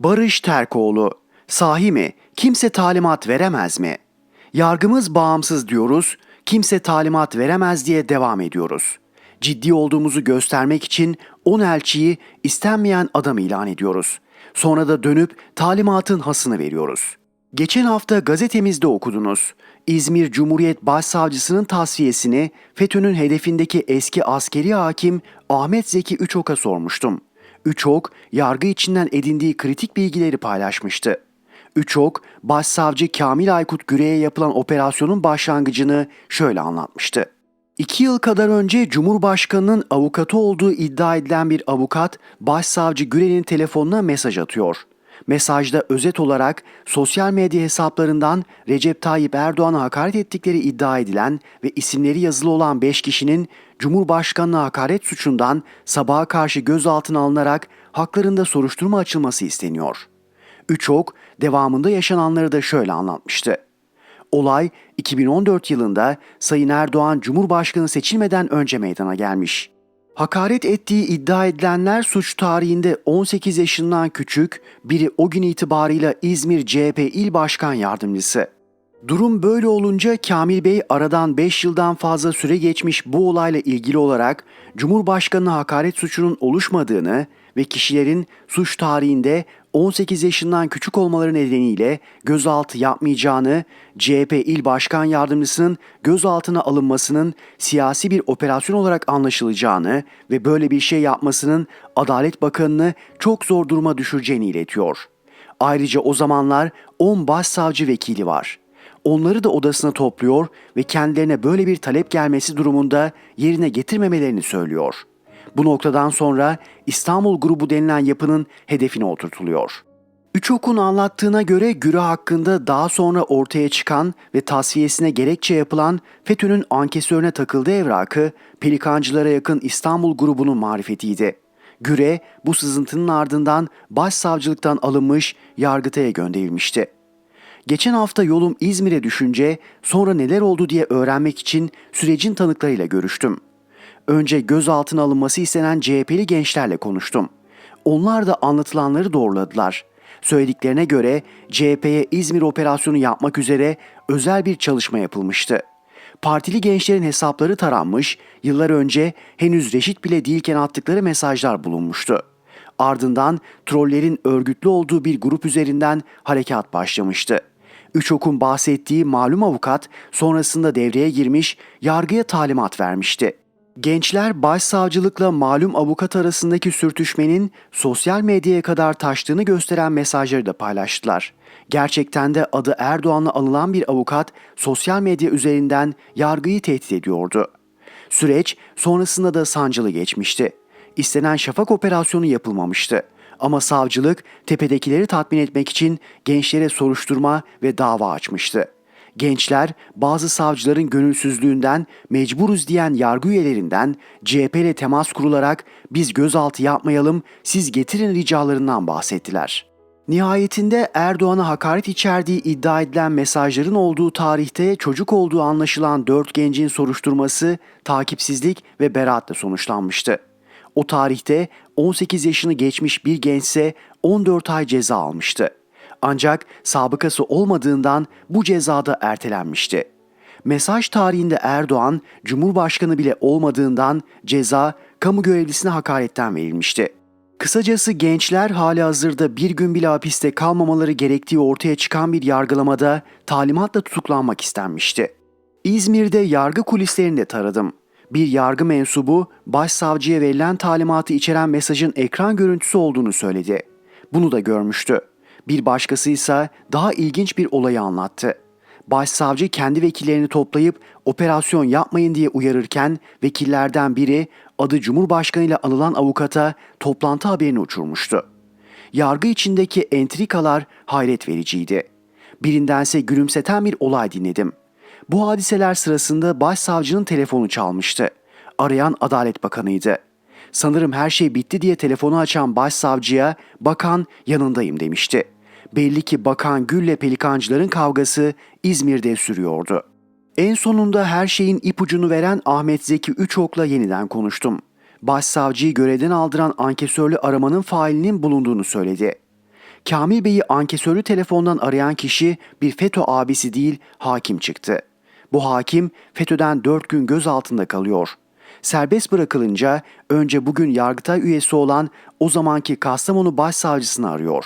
Barış Terkoğlu, sahi mi? Kimse talimat veremez mi? Yargımız bağımsız diyoruz, kimse talimat veremez diye devam ediyoruz. Ciddi olduğumuzu göstermek için 10 elçiyi istenmeyen adam ilan ediyoruz. Sonra da dönüp talimatın hasını veriyoruz. Geçen hafta gazetemizde okudunuz. İzmir Cumhuriyet Başsavcısının tasfiyesini FETÖ'nün hedefindeki eski askeri hakim Ahmet Zeki Üçok'a sormuştum. Üçok, yargı içinden edindiği kritik bilgileri paylaşmıştı. Üçok, Başsavcı Kamil Aykut Güre'ye yapılan operasyonun başlangıcını şöyle anlatmıştı. İki yıl kadar önce Cumhurbaşkanı'nın avukatı olduğu iddia edilen bir avukat, Başsavcı Güre'nin telefonuna mesaj atıyor. Mesajda özet olarak sosyal medya hesaplarından Recep Tayyip Erdoğan'a hakaret ettikleri iddia edilen ve isimleri yazılı olan 5 kişinin Cumhurbaşkanı'na hakaret suçundan sabaha karşı gözaltına alınarak haklarında soruşturma açılması isteniyor. Üçok devamında yaşananları da şöyle anlatmıştı. Olay 2014 yılında Sayın Erdoğan Cumhurbaşkanı seçilmeden önce meydana gelmiş. Hakaret ettiği iddia edilenler suç tarihinde 18 yaşından küçük, biri o gün itibarıyla İzmir CHP İl Başkan Yardımcısı. Durum böyle olunca Kamil Bey aradan 5 yıldan fazla süre geçmiş bu olayla ilgili olarak Cumhurbaşkanı'na hakaret suçunun oluşmadığını ve kişilerin suç tarihinde 18 yaşından küçük olmaları nedeniyle gözaltı yapmayacağını, CHP İl Başkan Yardımcısının gözaltına alınmasının siyasi bir operasyon olarak anlaşılacağını ve böyle bir şey yapmasının Adalet Bakanı'nı çok zor duruma düşüreceğini iletiyor. Ayrıca o zamanlar 10 başsavcı vekili var. Onları da odasına topluyor ve kendilerine böyle bir talep gelmesi durumunda yerine getirmemelerini söylüyor. Bu noktadan sonra İstanbul grubu denilen yapının hedefine oturtuluyor. Üçok'un anlattığına göre Güre hakkında daha sonra ortaya çıkan ve tasfiyesine gerekçe yapılan FETÖ'nün ankesörüne takıldığı evrakı Pelikancılara yakın İstanbul grubunun marifetiydi. Güre bu sızıntının ardından başsavcılıktan alınmış Yargıtay'a gönderilmişti. Geçen hafta yolum İzmir'e düşünce sonra neler oldu diye öğrenmek için sürecin tanıklarıyla görüştüm. Önce gözaltına alınması istenen CHP'li gençlerle konuştum. Onlar da anlatılanları doğruladılar. Söylediklerine göre CHP'ye İzmir operasyonu yapmak üzere özel bir çalışma yapılmıştı. Partili gençlerin hesapları taranmış, yıllar önce henüz reşit bile değilken attıkları mesajlar bulunmuştu. Ardından trollerin örgütlü olduğu bir grup üzerinden harekat başlamıştı. Üçok'un bahsettiği malum avukat sonrasında devreye girmiş, yargıya talimat vermişti. Gençler başsavcılıkla malum avukat arasındaki sürtüşmenin sosyal medyaya kadar taştığını gösteren mesajları da paylaştılar. Gerçekten de adı Erdoğan'la alınan bir avukat sosyal medya üzerinden yargıyı tehdit ediyordu. Süreç sonrasında da sancılı geçmişti. İstenen şafak operasyonu yapılmamıştı. Ama savcılık tepedekileri tatmin etmek için gençlere soruşturma ve dava açmıştı. Gençler bazı savcıların gönülsüzlüğünden mecburuz diyen yargı üyelerinden CHP ile temas kurularak biz gözaltı yapmayalım siz getirin ricalarından bahsettiler. Nihayetinde Erdoğan'a hakaret içerdiği iddia edilen mesajların olduğu tarihte çocuk olduğu anlaşılan dört gencin soruşturması takipsizlik ve beraatle sonuçlanmıştı. O tarihte 18 yaşını geçmiş bir gençse 14 ay ceza almıştı. Ancak sabıkası olmadığından bu cezada ertelenmişti. Mesaj tarihinde Erdoğan, Cumhurbaşkanı bile olmadığından ceza kamu görevlisine hakaretten verilmişti. Kısacası gençler hali hazırda bir gün bile hapiste kalmamaları gerektiği ortaya çıkan bir yargılamada talimatla tutuklanmak istenmişti. İzmir'de yargı kulislerinde taradım. Bir yargı mensubu başsavcıya verilen talimatı içeren mesajın ekran görüntüsü olduğunu söyledi. Bunu da görmüştü. Bir başkası ise daha ilginç bir olayı anlattı. Başsavcı kendi vekillerini toplayıp operasyon yapmayın diye uyarırken vekillerden biri adı Cumhurbaşkanı ile anılan avukata toplantı haberini uçurmuştu. Yargı içindeki entrikalar hayret vericiydi. Birindense gülümseten bir olay dinledim. Bu hadiseler sırasında başsavcının telefonu çalmıştı. Arayan Adalet Bakanı'ydı. Sanırım her şey bitti diye telefonu açan başsavcıya bakan yanındayım demişti. Belli ki Bakan Gül'le pelikancıların kavgası İzmir'de sürüyordu. En sonunda her şeyin ipucunu veren Ahmet Zeki Üçok'la yeniden konuştum. Başsavcıyı görevden aldıran ankesörlü aramanın failinin bulunduğunu söyledi. Kamil Bey'i ankesörlü telefondan arayan kişi bir FETÖ abisi değil hakim çıktı. Bu hakim FETÖ'den 4 gün gözaltında kalıyor. Serbest bırakılınca önce bugün Yargıtay üyesi olan o zamanki Kastamonu Başsavcısını arıyor.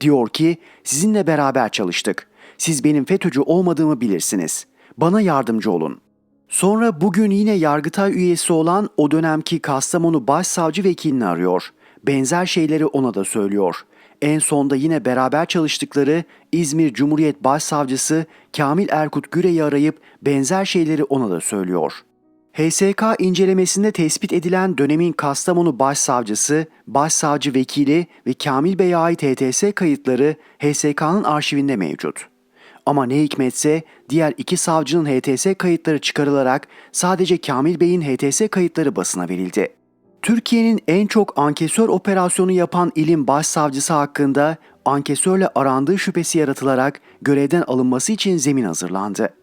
Diyor ki sizinle beraber çalıştık. Siz benim FETÖ'cü olmadığımı bilirsiniz. Bana yardımcı olun. Sonra bugün yine Yargıtay üyesi olan o dönemki Kastamonu Başsavcı Vekilini arıyor. Benzer şeyleri ona da söylüyor. En sonda yine beraber çalıştıkları İzmir Cumhuriyet Başsavcısı Kamil Erkut Güre'yi arayıp benzer şeyleri ona da söylüyor. HSK incelemesinde tespit edilen dönemin Kastamonu Başsavcısı, Başsavcı Vekili ve Kamil Bey'e ait HTS kayıtları HSK'nın arşivinde mevcut. Ama ne hikmetse diğer iki savcının HTS kayıtları çıkarılarak sadece Kamil Bey'in HTS kayıtları basına verildi. Türkiye'nin en çok ankesör operasyonu yapan ilin başsavcısı hakkında ankesörle arandığı şüphesi yaratılarak görevden alınması için zemin hazırlandı.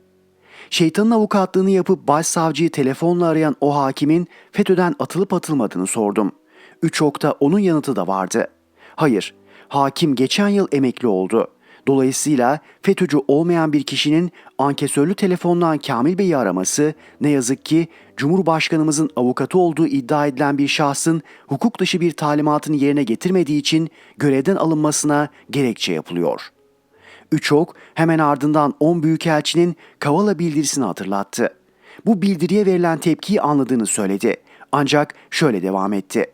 Şeytanın avukatlığını yapıp başsavcıyı telefonla arayan o hakimin FETÖ'den atılıp atılmadığını sordum. Üç okta onun yanıtı da vardı. Hayır, hakim geçen yıl emekli oldu. Dolayısıyla FETÖ'cü olmayan bir kişinin ankesörlü telefondan Kamil Bey'i araması ne yazık ki Cumhurbaşkanımızın avukatı olduğu iddia edilen bir şahsın hukuk dışı bir talimatını yerine getirmediği için görevden alınmasına gerekçe yapılıyor. Üçok hemen ardından 10 büyükelçinin Kavala bildirisini hatırlattı. Bu bildiriye verilen tepkiyi anladığını söyledi. Ancak şöyle devam etti.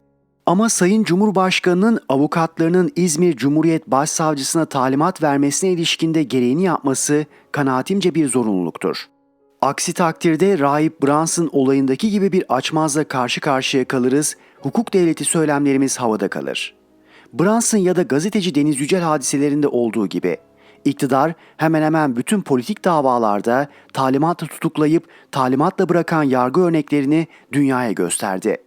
Ama Sayın Cumhurbaşkanı'nın avukatlarının İzmir Cumhuriyet Başsavcısına talimat vermesine ilişkinde gereğini yapması kanaatimce bir zorunluluktur. Aksi takdirde Rahip Brunson olayındaki gibi bir açmazla karşı karşıya kalırız, hukuk devleti söylemlerimiz havada kalır. Brunson ya da gazeteci Deniz Yücel hadiselerinde olduğu gibi iktidar hemen hemen bütün politik davalarda talimatla tutuklayıp talimatla bırakan yargı örneklerini dünyaya gösterdi.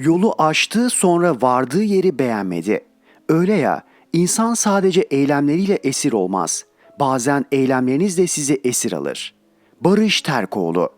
Yolu aştı sonra vardığı yeri beğenmedi. Öyle ya, insan sadece eylemleriyle esir olmaz. Bazen eylemleriniz de sizi esir alır. Barış Terkoğlu